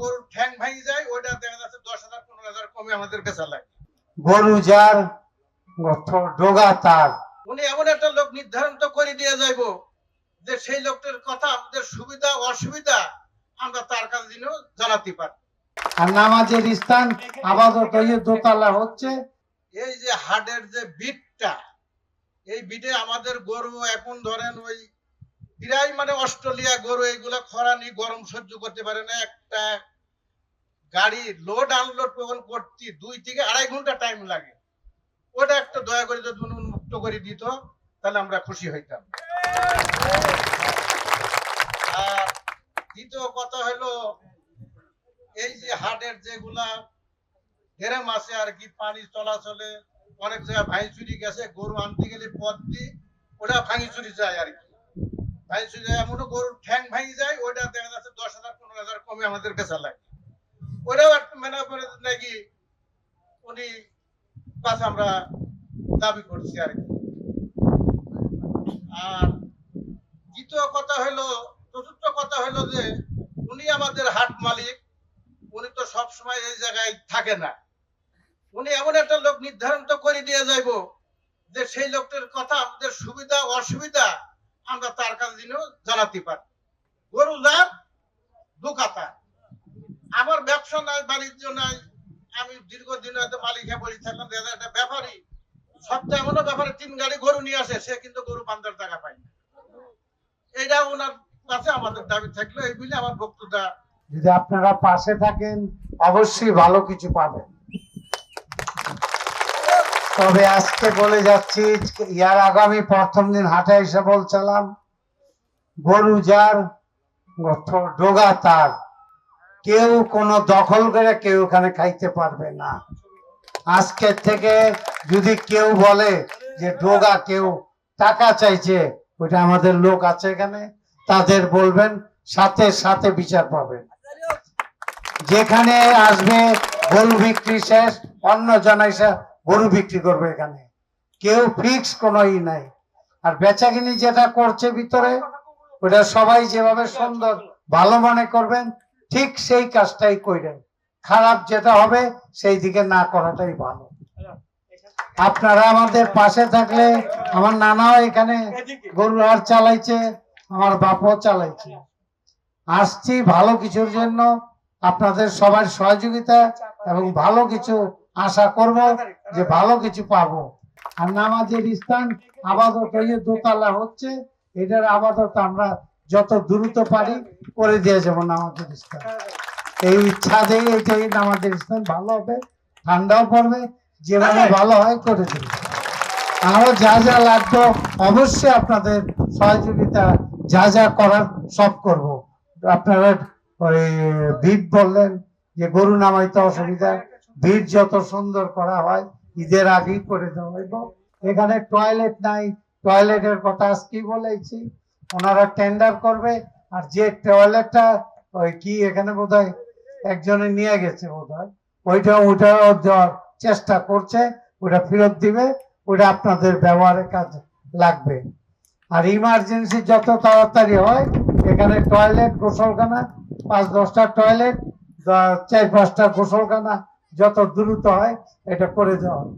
গরুর ঠ্যাং ভাঙি যায় ওইটা দেখা যাচ্ছে দশ হাজার পনেরো হাজার কমে আমাদের কাছে লাগে। গরু যার ডোগা তার। উনি এমন একটা লোক নির্ধারণ তো করে দিয়ে যাইবো যে সেই লোকটার কথা আমাদের সুবিধা অসুবিধা আমরা তার কাছে যেন জানাতে পারি। আর নামাজের স্থান আপাতত দোতলা হচ্ছে। এই যে হার্টের যে বিটটা এই বিটে আমাদের গরু এখন ধরেন ওই প্রায় মানে অস্ট্রেলিয়া গরু এইগুলা খরানি গরম সহ্য করতে পারে না। একটা গাড়ি লোড আনলোড করতে দুই থেকে আড়াই ঘণ্টা টাইম লাগে। ওটা একটা দয়া করে যদি উন্মুক্ত করে দিত, তাহলে আমরা খুশি হইতাম। আর দ্বিতীয় কথা হলো, এই যে হাটের যেগুলা গ্রাম আছে আর কি, পানি চলাচলে অনেক জায়গায় ভাই চুরি গেছে, গরু আনতে গেলে পথ দি ওটা ভাঙি চুরি যায় আর কি। চুরি এমনও গরুর ঠ্যাং ভাঙি যায়, ওইটা দেখা যাচ্ছে দশ হাজার, পনেরো হাজার কমে আমাদের কাছে লাগে। একটা মেনা নাকি উনি কাছে আমরা দাবি করছি আর কি। আর দ্বিতীয় কথা হলো, চতুর্থ কথা হলো যে, উনি আমাদের হাট মালিক, উনি তো সব সময় এই জায়গায় থাকে না। উনি এমন একটা লোক নির্ধারণ তো করে দিয়ে যাইবো যে সেই লোকটার কথা আমাদের সুবিধা, অসুবিধা আমরা তার কাছে যেন জানাতে পারি। গরু যার দুকাতা আমার ব্যবসা নাই, বাণিজ্য নাই। আমি দীর্ঘদিন হয়তো মালিক বলি থাকলাম যে একটা ব্যাপারী। সপ্তাহে এমনও ব্যাপারে তিন গাড়ি গরু নিয়ে আসে, সে কিন্তু গরু বান্ধার টাকা পায় না। এইটা ওনার কাছে আমাদের দাবি থাকল, এই বলে আমার বক্তব্য যদি আপনারা পাশে থাকেন, অবশ্যই ভালো কিছু পাবেন। তবে আজকে বলে যাচ্ছি, ইয়ার আগামী প্রথম দিন হাটে এসে বলছিলাম, গরু যার ডোগা তার, কেউ কোনো দখল করে কেউ ওখানে খাইতে পারবে না। আজকের থেকে যদি কেউ বলে যে ডোগা কেউ টাকা চাইছে, ওইটা আমাদের লোক আছে এখানে, তাদের বলবেন, সাথে সাথে বিচার পাবেন। যেখানে আসবে, গরু বিক্রি শেষ, অন্য জন এসে গরু বিক্রি করবে এখানে। কেউ ফিক্স কোনো ই নাই। আর বেচাকিনি যেটা করছে ভিতরে, ওটা সবাই যেভাবে সুন্দর, ভালো মনে করবেন, ঠিক সেই কাজটাই করেন খারাপ যেটা হবে, সেই দিকে না করাটাই ভালো। আপনারা আমাদের পাশে থাকলে, আমার নানাও এখানে গরু হাট চালাইছে, আমার বাপও চালাইছে। আসছি ভালো কিছুর জন্য, আপনাদের সবার সহযোগিতা এবং ভালো কিছু আশা করব। যে ভালো কিছু পাবো। আর নামাজের স্থান আপাতত এই দোতলা হচ্ছে এটার আপাতত আমরা যত দ্রুত পারি করে দিয়ে যাব নামাজের স্থান। এই ছাদে এটাই নামাজের স্থান ভালো হবে ঠান্ডাও পড়বে যেভাবে ভালো হয় করে দেবে। আরও যা যা লাগতো অবশ্যই আপনাদের সহযোগিতা যা যা করার সব করব। আপনারা ওই ভিড় বললেন যে গরু নামাইতে অসুবিধা ভিড় যত সুন্দর করা হয় ঈদের আগেই করে দেওয়া হইব এখানে টয়লেট নাই টয়লেটের কথা আজকেই বলেছি? ওনারা টেন্ডার করবে, আর যে টয়লেটটা ওই কি এখানে বোধ হয় একজনে নিয়ে গেছে বোধ হয় ওইটা ওইটা দেওয়ার চেষ্টা করছে ওটা ফেরত দিবে ওটা আপনাদের ব্যবহারের কাজ লাগবে। আর ইমার্জেন্সি যত তাড়াতাড়ি হয়, এখানে টয়লেট গোসলখানা, পাঁচ দশটা টয়লেট চার পাঁচটা গোসলখানা যত দ্রুত হয় এটা করে হবে।